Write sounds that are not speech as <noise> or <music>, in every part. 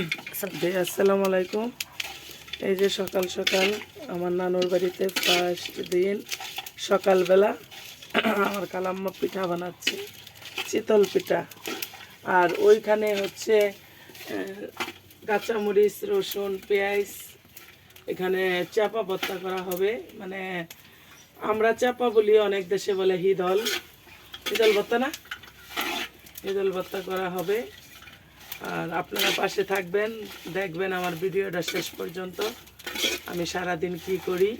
আসসালামু আলাইকুম। এই যে সকাল সকাল আমার নানুর বাড়িতে ফার্স্ট দিন সকালবেলা আমার কালাম্মা পিঠা বানাচ্ছে, চিতল পিঠা। আর ওইখানে হচ্ছে কাঁচামরিচ, রসুন, পেঁয়াজ, এখানে চাপা ভর্তা করা হবে। মানে আমরা চাপা বলি, অনেক দেশে বলে হিদল। হিদল ভর্তা না? হিদল ভর্তা করা হবে। আর আপনারা পাশে থাকবেন দেখবেন আমার ভিডিওটা শেষ পর্যন্ত। আমি সারাদিন কি করি?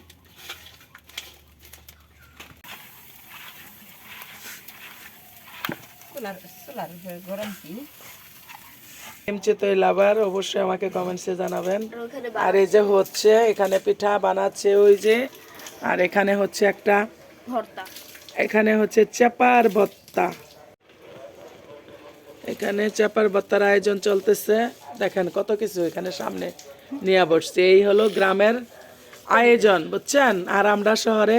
আবার অবশ্যই আমাকে কমেন্টসে জানাবেন। আর এই যে হচ্ছে এখানে পিঠা বানাচ্ছে ওই যে আর এখানে হচ্ছে একটা ভর্তা। এখানে হচ্ছে চেপার বত্তা এখানে চাপার বত্তার আয়োজন চলতেছে। দেখেন কত কিছু এখানে সামনে নিয়ে বসছে। এই হলো গ্রামের আয়োজন বুঝছেন? আর আমরা শহরে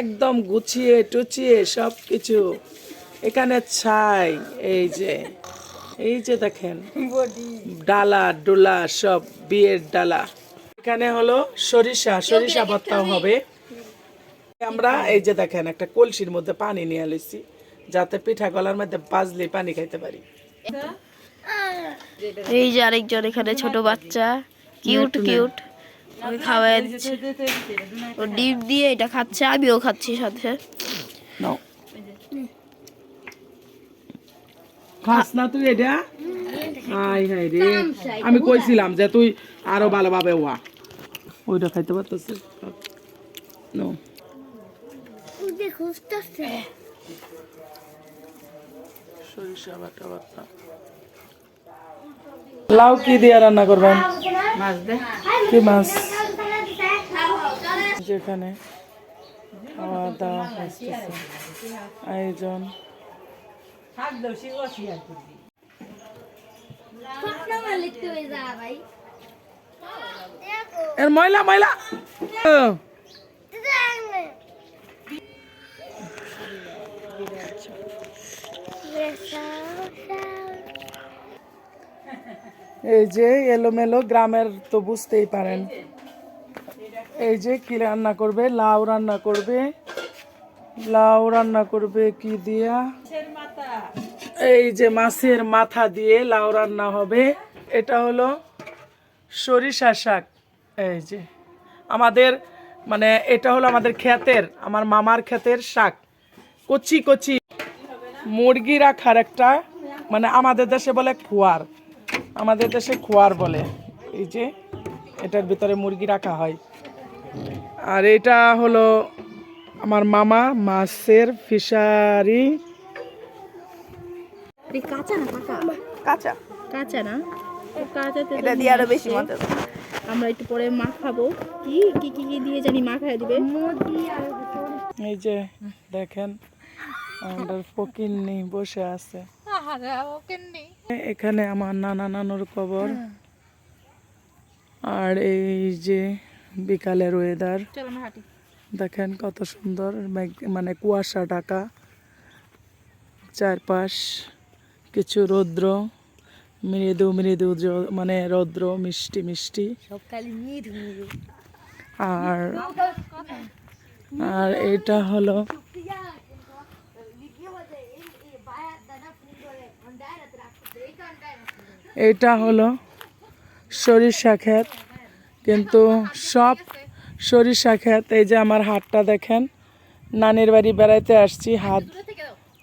একদম গুছিয়ে টুচিয়ে সব কিছু এখানে ছাই এই যে এই যে দেখেন ডালা ডোলা সব বিয়ের ডালা। এখানে হলো সরিষা সরিষা ভর্তাও হবে। আমরা এই যে দেখেন একটা কলসির মধ্যে পানি নিয়ে লইছি। যাতে পিঠা গলার মধ্যে বাজলে পানি খাইতে পারি। এই যে আরেকজন এখানে ছোট বাচ্চা। কিউট কিউট ওকে খাওয়াই দিচ্ছে। ও ডিম দিয়ে এটা খাচ্ছে আমিও খাচ্ছি সাথে। খাস না তুই এটা? হাই হাই রে। আমি কইছিলাম যে তুই আরও ভালোভাবে ওয়া। ওইটা খাইতে পারতেছিস? নো সরিষা বাটা বাটা লাউ কি দিয়ে রান্না করবেন? মাছ দে। কি মাছ? যেখানে খাওয়া দাওয়া হচ্ছে আয়োজন। এর ময়লা ময়লা। এই যে এলোমেলো গ্রামের তো বুঝতেই পারেন। এই যে কি রান্না করবে? লাউ রান্না করবে। লাউ রান্না করবে কি দিয়া? এই যে মাছের মাথা দিয়ে লাউ রান্না হবে। এটা হলো সরিষা শাক। এই যে আমাদের মানে এটা হলো আমাদের ক্ষেতের, আমার মামার ক্ষেতের শাক। কচি কচি মুরগি রাখার একটা মানে আমাদের দেশে বলে খোয়ার। আমাদের দেশে খোয়ার বলে। এই যে এটার ভিতরে মুরগি রাখা হয়। আর এটা হলো আমার মামা মাছের ফিশারি। কাঁচা না কাঁচা। কাঁচা না? কাঁচাতে এটা দিয়ে আরও বেশি মজা আমরা একটু পরে মা খাব কি কি কি কি দিয়ে জানি দিবে? এই যে দেখেন। আমাদের ফকিন্নি বসে আছে। এখানে আমার নানা নানুর কবর। আর এই যে বিকালের ওয়েদার দেখেন কত সুন্দর মানে কুয়াশা ঢাকা। চারপাশ কিছু রৌদ্র মৃদু মৃদু মানে রৌদ্র মিষ্টি মিষ্টি। আর আর এটা হলো এটা হলো সরিষা ক্ষেত। কিন্তু সব সরিষা ক্ষেত, এই যে আমার হাতটা দেখেন, নানির বাড়ি বেড়াইতে আসছি হাত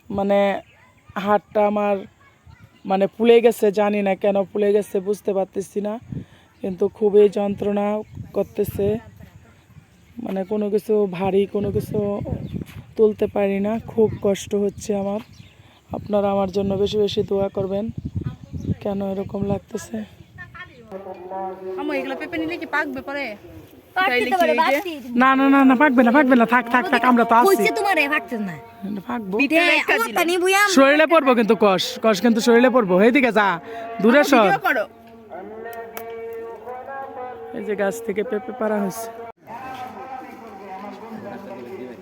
মানে হাতটা আমার মানে পুলে গেছে, জানি না কেন পুলে গেছে, বুঝতে পারতেছি না। কিন্তু খুবই যন্ত্রণা করতেছে। মানে কোনো কিছু ভারী, কোনো কিছু তুলতে পারি না। খুব কষ্ট হচ্ছে আমার। আপনারা আমার জন্য বেশি বেশি দোয়া করবেন। কেন এরকম লাগতেছে? আমার এগুলো পেঁপে নিলে কি পাকবে পরে? না না না না পাকবে না পাকবে না। থাক থাক থাক আমরা তো আছি। তোমারে না। শরীরে পড়ব কিন্তু কষ। কষ কিন্তু শরীরে পড়ব। এইদিকে যা দূরে সর। এই যে গাছ থেকে পেঁপে পাড়া হয়েছে আর কে প্লেস দাও আর কোনতে এই যে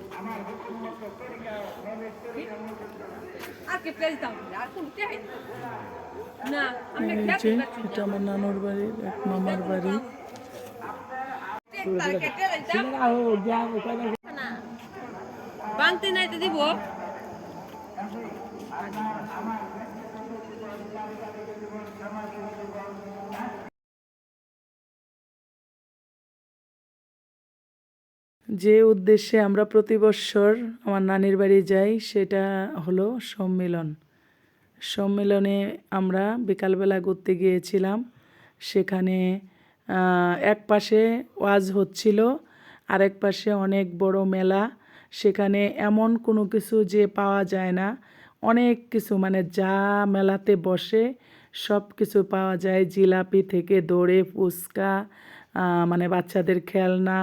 এটা আমার নানুর বাড়ি এক মামার বাড়ি। বাংতে নাই তো দিব। যে উদ্দেশ্যে আমরা প্রতি বৎসর আমার নানির বাড়ি যাই, সেটা হলো সম্মেলন। সম্মেলনে আমরা বিকালবেলা ঘুরতে গিয়েছিলাম। সেখানে এক পাশে ওয়াজ হচ্ছিল, আরেক পাশে অনেক বড় মেলা। সেখানে এমন কোনো কিছু যে পাওয়া যায় না। অনেক কিছু মানে যা মেলাতে বসে, সব কিছু পাওয়া যায়। জিলাপি থেকে দৌড়ে, ফুচকা মানে বাচ্চাদের খেলনা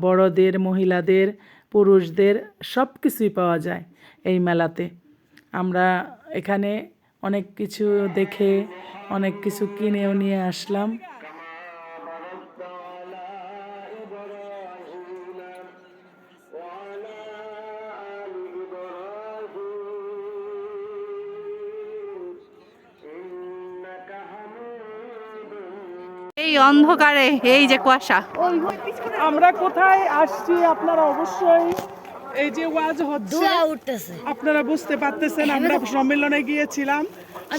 বড়দের, মহিলাদের, পুরুষদের সব কিছুই পাওয়া যায় এই মেলাতে। আমরা এখানে অনেক কিছু দেখে, অনেক কিছু কিনেও নিয়ে আসলাম। অন্ধকারে এই যে কুয়াশা। আমরা কোথায় আসছি আপনারা অবশ্যই? এই যে ওয়াজ হচ্ছে আপনারা বুঝতে পারতেছেন আমরা সম্মেলনে গিয়েছিলাম।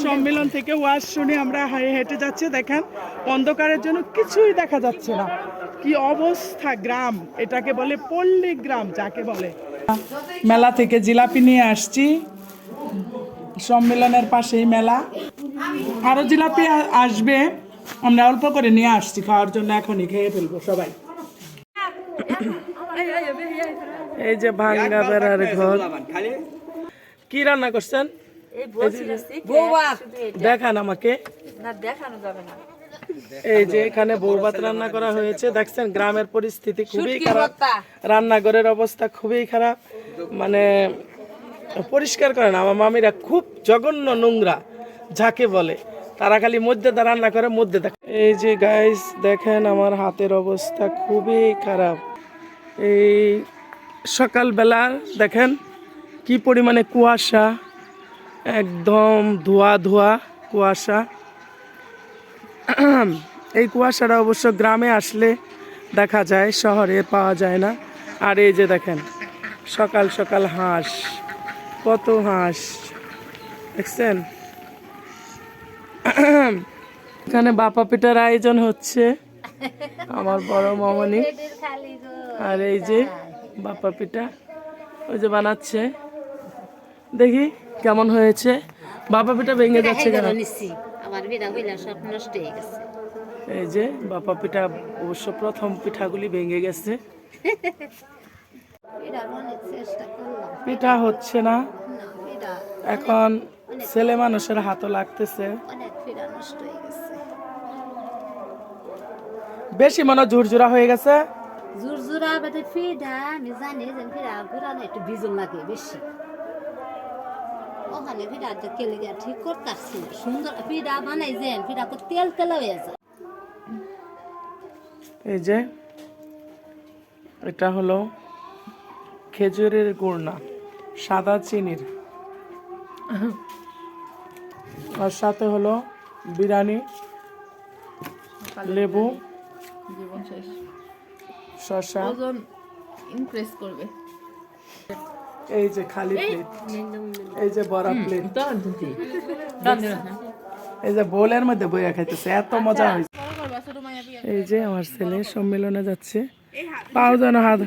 সম্মেলন থেকে ওয়াজ শুনে আমরা হাই- হেঁটে যাচ্ছি দেখেন অন্ধকারের জন্য কিছুই দেখা যাচ্ছে না। কি অবস্থা গ্রাম এটাকে বলে পল্লী গ্রাম যাকে বলে। মেলা থেকে জিলাপি নিয়ে আসছি সম্মেলনের পাশেই মেলা। আরও জিলাপি আসবে। আমরা অল্প করে নিয়ে আসছি খাওয়ার জন্য এখনই খেয়ে ফেলব সবাই। এই যে ভাঙ্গা বেড়ার ঘর। কি রান্না করছেন? দেখান আমাকে। এই যে এখানে বউ ভাত রান্না করা হয়েছে। দেখছেন গ্রামের পরিস্থিতি খুবই খারাপ। রান্নাঘরের অবস্থা খুবই খারাপ। মানে পরিষ্কার করে না আমার মামিরা খুব জঘন্য নোংরা যাকে বলে। তারা খালি মধ্যে দা রান্না করে, মধ্যে দেখ এই যে গাইস দেখেন আমার হাতের অবস্থা খুবই খারাপ। এই সকালবেলা দেখেন কি পরিমাণে কুয়াশা, একদম ধোয়া ধোয়া কুয়াশা। এই কুয়াশাটা অবশ্য গ্রামে আসলে দেখা যায়, শহরে পাওয়া যায় না। আর এই যে দেখেন, সকাল সকাল হাঁস, কত হাঁস, দেখছেন? এখানে বাপা পিঠার আয়োজন হচ্ছে। আমার বড় মামনি। আর এই যে বাপা পিঠা। ওই যে বানাচ্ছে। দেখি কেমন হয়েছে। বাপা পিঠা ভেঙে যাচ্ছে কেন? এই যে বাপা পিঠা অবশ্য প্রথম পিঠাগুলি ভেঙে গেছে। পিঠা হচ্ছে না। না এখন ছেলে মানুষের হাতও লাগতেছে। অনেক নষ্ট হয়ে গেছে। বেশি মনে ঝুরঝুরা হয়ে গেছে? জুরজুরা বেটে ফিডা আমি জানি যে ফিডা ঘুরানো একটু বিজল লাগে বেশি। ওখানে ফিডা তো কেলে গিয়া ঠিক করতেছি সুন্দর ফিডা বানাই যেন ফিডা তো তেল তেল হয়ে যায়। এই যে এটা হলো খেজুরের গুড় না সাদা চিনির। আর সাথে হলো বিরিয়ানি লেবু শসা। ইমপ্রেস করবে। এই যে খালি প্লেট এই যে বড় প্লেট <laughs> এই যে বোলের মধ্যে বইয়া খাইতেছে এত মজা হয়েছে এই যে আমার ছেলে সম্মেলনে যাচ্ছে। পাও যেন হাত।